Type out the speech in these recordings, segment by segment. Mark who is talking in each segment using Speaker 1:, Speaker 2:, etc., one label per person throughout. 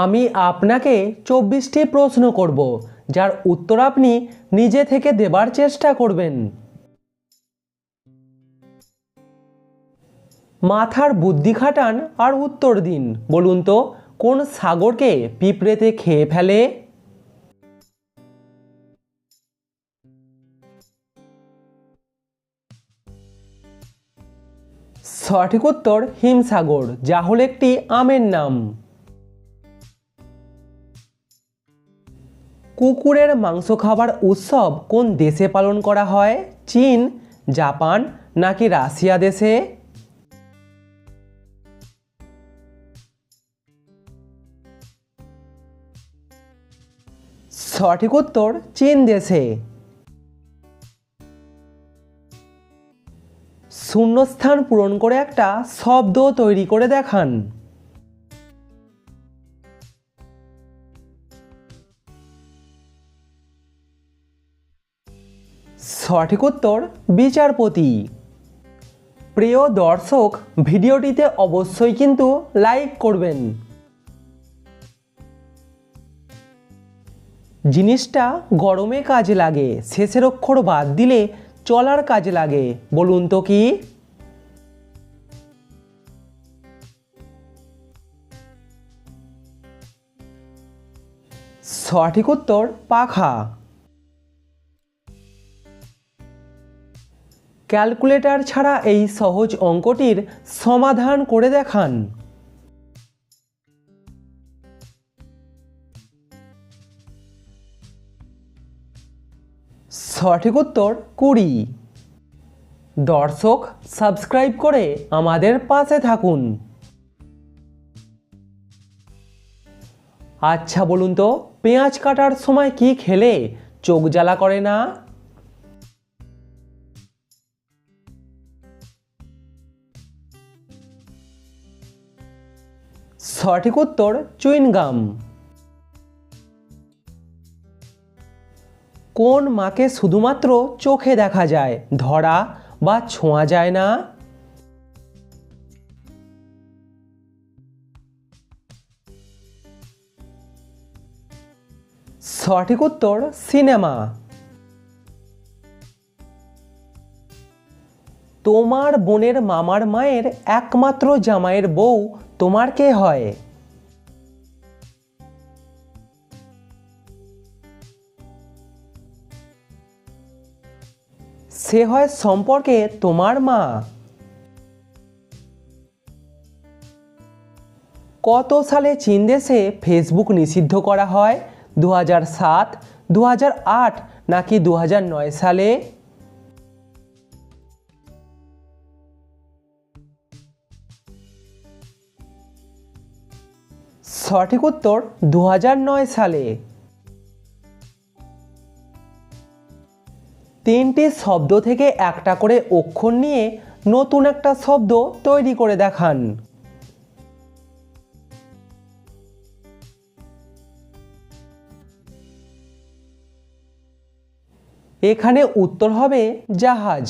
Speaker 1: আমি আপনাকে চব্বিশটি প্রশ্ন করব, যার উত্তর আপনি নিজে থেকে দেবার চেষ্টা করবেন। মাথার বুদ্ধি খাটান আর উত্তর দিন। বলুন তো, কোন সাগরকে পিঁপড়েতে খেয়ে ফেলে? সঠিক উত্তর হিমসাগর, যা হল একটি আমের নাম। কুকুরের মাংস খাবার উৎসব কোন দেশে পালন করা হয়? চীন, জাপান নাকি রাশিয়া দেশে? সঠিক উত্তর চীন দেশে। শূন্যস্থান পূরণ করে একটা শব্দ তৈরি করে দেখান। সঠিক উত্তর বিচারপতি। প্রিয় দর্শক, ভিডিওটিতে অবশ্যই কিন্তু লাইক করবেন। জিনিসটা গরমে কাজে লাগে, শেষের অক্ষর বাদ দিলে চলার কাজে লাগে, বলুন তো কি? সঠিক উত্তর পাখা। ক্যালকুলেটর ছাড়া এই সহজ অঙ্কটির সমাধান করে দেখান। সঠিক উত্তর কুড়ি। দর্শক, সাবস্ক্রাইব করে আমাদের পাশে থাকুন। আচ্ছা বলুন তো, পেঁয়াজ কাটার সময় কি খেলে চোখ জ্বালা করে না? সঠিক উত্তর চুইনগাম। কোন মাকে শুধুমাত্র চোখে দেখা যায়? ধরা বা ছোঁয়া যায় না? সঠিক উত্তর সিনেমা। তোমার বোনের মামার মায়ের একমাত্র জামাইয়ের বউ তোমার কে হয়? সে হয় সম্পর্কে তোমার মা। কত সালে চীন দেশে ফেসবুক নিষিদ্ধ করা হয়? দু হাজার সাত দু হাজার আট, নাকি দু হাজার নয় সালে? সঠিক উত্তর দু সালে। তিনটি শব্দ থেকে একটা করে অক্ষর নিয়ে নতুন একটা শব্দ তৈরি করে দেখান। এখানে উত্তর হবে জাহাজ।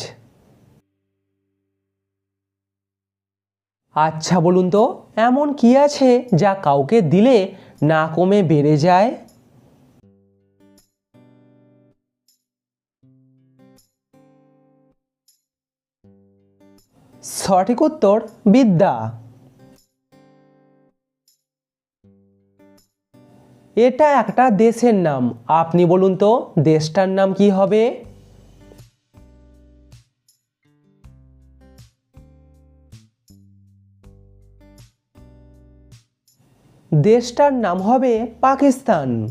Speaker 1: আচ্ছা বলুন তো, এমন কি আছে যা কাউকে দিলে না কমে বেড়ে যায়? সঠিক উত্তর, বিদ্যা। এটা একটা দেশের নাম। আপনি বলুন তো, দেশটার নাম কি হবে? দেশটার নাম হবে পাকিস্তান।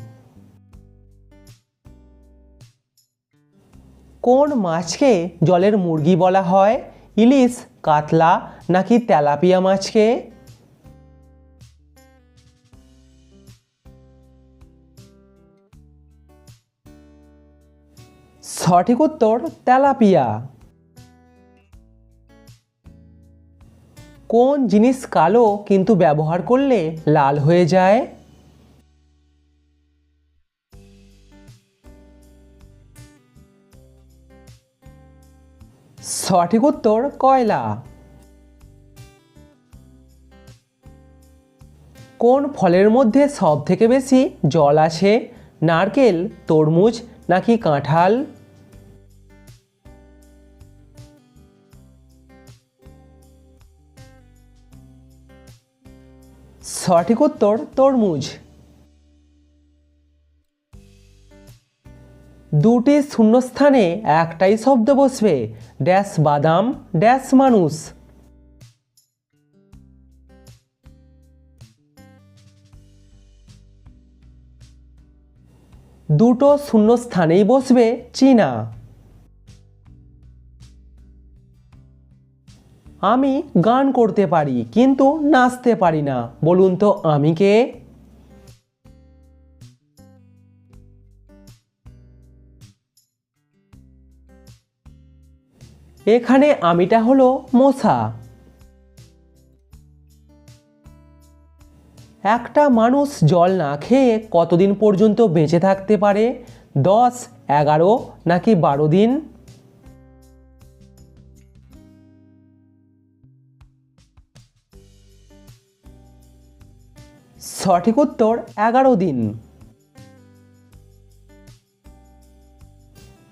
Speaker 1: কোন মাছকে জলের মুরগি বলা হয়? ইলিশ, কাতলা নাকি তেলাপিয়া মাছকে? সঠিক উত্তর তেলাপিয়া। কোন জিনিস কালো কিন্তু ব্যবহার করলে লাল হয়ে যায়? সঠিক উত্তর কয়লা। কোন ফলের মধ্যে সব থেকে বেশি জল আছে নারকেল, তরমুজ নাকি কাঁঠাল? সঠিক উত্তর তরমুজ। দুটি শূন্যস্থানে একটাই শব্দ বসবে, ড্যাশ বাদাম, ড্যাশ মানুষ। দুটো শূন্যস্থানেই বসবে চীনা। আমি গান করতে পারি, কিন্তু নাচতে পারি না। বলুন তো, আমি কে? এখানে আমিটা হলো মশা। একটা মানুষ জল না খেয়ে কতদিন পর্যন্ত বেঁচে থাকতে পারে? দশ, এগারো, নাকি বারো দিন? সঠিক উত্তর, এগারো দিন।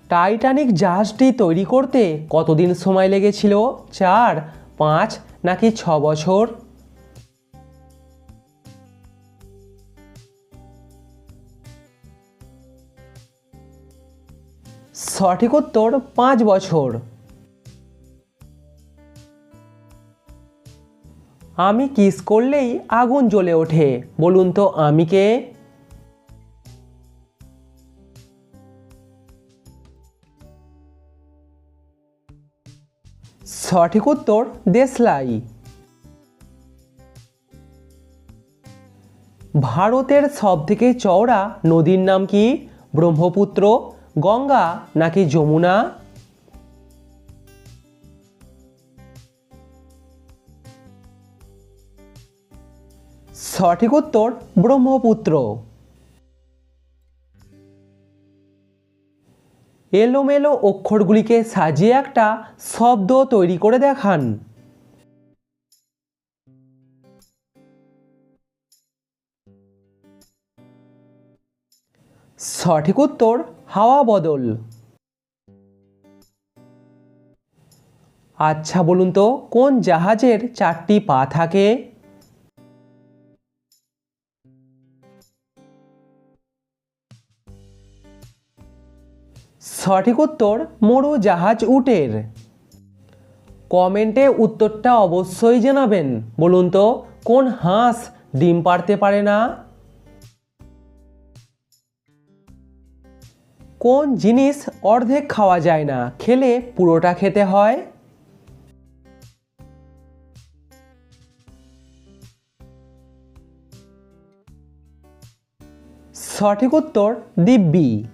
Speaker 1: টাইটানিক জাহাজটি তৈরি করতে কতদিন সময় লেগেছিল? চার, পাঁচ, নাকি ছ বছর? সঠিক উত্তর, পাঁচ বছর। আমি কিস করলেই আগুন জ্বলে ওঠে। বলুন তো আমি কে? সঠিক উত্তর দেশলাই। ভারতের সবথেকে চওড়া নদীর নাম কি? ব্রহ্মপুত্র, গঙ্গা নাকি যমুনা? সঠিক উত্তর ব্রহ্মপুত্র। এলোমেলো অক্ষরগুলিকে সাজিয়ে একটা শব্দ তৈরি করে দেখান। সঠিক উত্তর হাওয়া বদল। আচ্ছা বলুন তো, কোন জাহাজের চারটি পা থাকে? সঠিক উত্তর মোড়ো জাহাজ উটের। কমেন্টে উত্তরটা অবশ্যই জানাবেন। বলুন তো, কোন হাঁস ডিম পাড়তে পারে না? কোন জিনিস অর্ধেক খাওয়া যায় না, খেলে পুরোটা খেতে হয়? সঠিক উত্তর, দিব্যি।